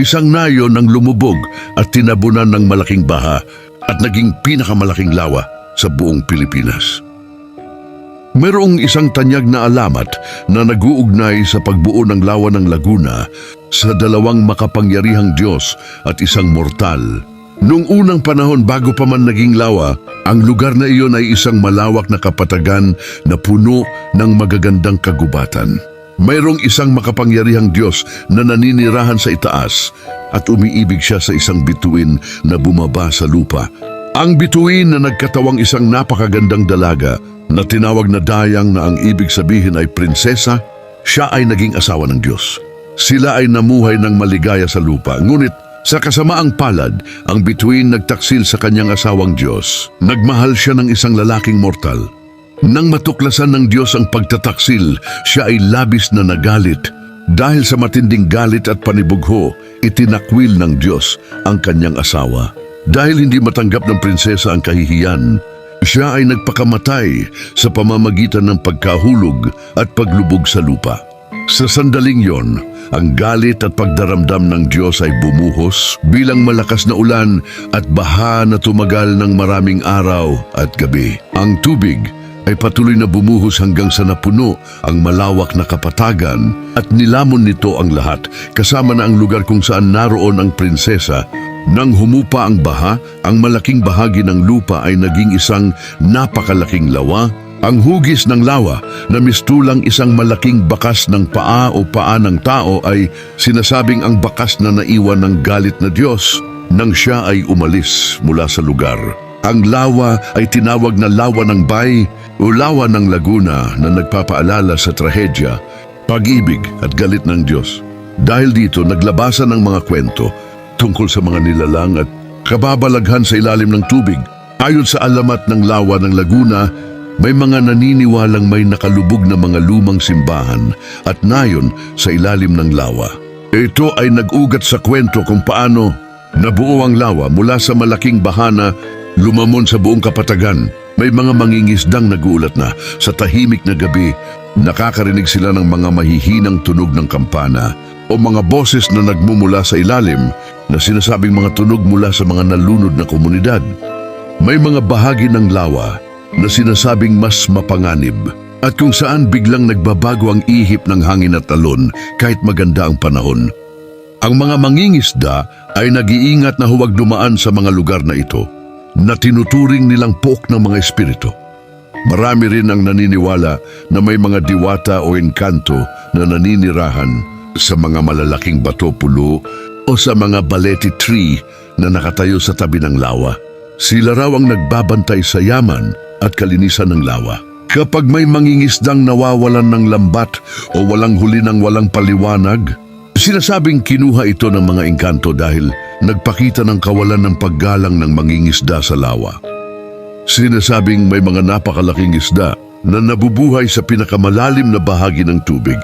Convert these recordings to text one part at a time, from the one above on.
Isang nayon ang lumubog at tinabunan ng malaking baha at naging pinakamalaking lawa sa buong Pilipinas. Mayroong isang tanyag na alamat na naguugnay sa pagbuo ng lawa ng Laguna sa dalawang makapangyarihang Diyos at isang mortal. Noong unang panahon bago pa man naging lawa, ang lugar na iyon ay isang malawak na kapatagan na puno ng magagandang kagubatan. Mayroong isang makapangyarihang Diyos na naninirahan sa itaas at umiibig siya sa isang bituin na bumaba sa lupa. Ang bituin na nagkatawang isang napakagandang dalaga na tinawag na dayang na ang ibig sabihin ay prinsesa, siya ay naging asawa ng Diyos. Sila ay namuhay ng maligaya sa lupa, ngunit sa kasamaang palad, ang bituin nagtaksil sa kanyang asawang Diyos. Nagmahal siya ng isang lalaking mortal. Nang matuklasan ng Diyos ang pagtataksil, siya ay labis na nagalit. Dahil sa matinding galit at panibugho, itinakwil ng Diyos ang kanyang asawa. Dahil hindi matanggap ng prinsesa ang kahihiyan, siya ay nagpakamatay sa pamamagitan ng pagkahulog at paglubog sa lupa. Sa sandaling yon, ang galit at pagdaramdam ng Diyos ay bumuhos bilang malakas na ulan at baha na tumagal ng maraming araw at gabi. Ang tubig ay patuloy na bumuhos hanggang sa napuno ang malawak na kapatagan at nilamon nito ang lahat kasama na ang lugar kung saan naroon ang prinsesa nang humupa ang baha, ang malaking bahagi ng lupa ay naging isang napakalaking lawa. Ang hugis ng lawa na mistulang isang malaking bakas ng paa o paa ng tao ay sinasabing ang bakas na naiwan ng galit na Diyos nang siya ay umalis mula sa lugar. Ang lawa ay tinawag na lawa ng bay o lawa ng laguna na nagpapaalala sa trahedya, pag-ibig at galit ng Diyos. Dahil dito naglabasan ng mga kwento tungkol sa mga nilalang at kababalaghan sa ilalim ng tubig. Ayon sa alamat ng lawa ng Laguna, may mga naniniwalang may nakalubog na mga lumang simbahan at nayon sa ilalim ng lawa. Ito ay nag-ugat sa kwento kung paano nabuo ang lawa mula sa malaking bahana lumamon sa buong kapatagan. May mga mangingisdang nagulat na sa tahimik na gabi, nakakarinig sila ng mga mahihinang tunog ng kampana o mga boses na nagmumula sa ilalim na sinasabing mga tunog mula sa mga nalunod na komunidad. May mga bahagi ng lawa na sinasabing mas mapanganib at kung saan biglang nagbabago ang ihip ng hangin at talon kahit maganda ang panahon. Ang mga mangingisda ay nag-iingat na huwag dumaan sa mga lugar na ito na tinuturing nilang pook ng mga espiritu. Marami rin ang naniniwala na may mga diwata o engkanto na naninirahan sa mga malalaking bato pulo o sa mga baleti tree na nakatayo sa tabi ng lawa. Sila raw ang nagbabantay sa yaman at kalinisan ng lawa. Kapag may mangingisdang nawawalan ng lambat o walang huli ng walang paliwanag, sinasabing kinuha ito ng mga engkanto dahil nagpakita ng kawalan ng paggalang ng mangingisda sa lawa. Sinasabing may mga napakalaking isda na nabubuhay sa pinakamalalim na bahagi ng tubig.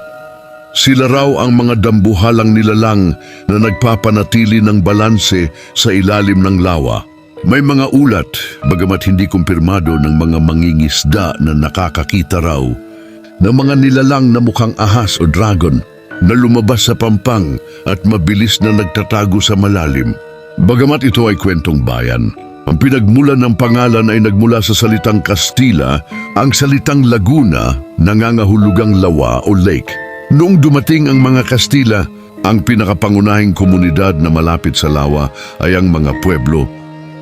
Sila raw ang mga dambuhalang nilalang na nagpapanatili ng balanse sa ilalim ng lawa. May mga ulat, bagamat hindi kumpirmado ng mga mangingisda na nakakakita raw, ng mga nilalang na mukhang ahas o dragon na lumabas sa pampang at mabilis na nagtatago sa malalim. Bagamat ito ay kwentong bayan, ang pinagmulan ng pangalan ay nagmula sa salitang Kastila, ang salitang Laguna, nangangahulugang lawa o lake. Noong dumating ang mga Kastila, ang pinakapangunahing komunidad na malapit sa lawa ay ang mga pueblo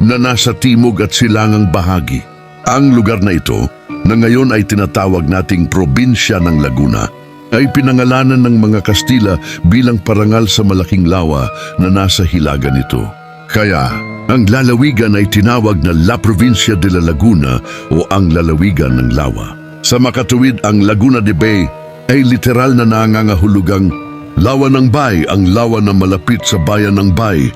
na nasa timog at silangang bahagi. Ang lugar na ito, na ngayon ay tinatawag nating probinsya ng Laguna, ay pinangalanan ng mga Kastila bilang parangal sa malaking lawa na nasa hilaga nito. Kaya, ang lalawigan ay tinawag na La Provincia de la Laguna o ang lalawigan ng lawa. Sa makatuwid ang Laguna de Bay ay literal na nangangahulugang lawa ng bay ang lawa na malapit sa bayan ng bay.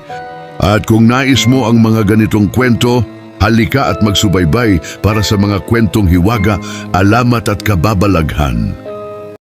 At kung nais mo ang mga ganitong kwento, halika at magsubaybay para sa mga kwentong hiwaga, alamat at kababalaghan.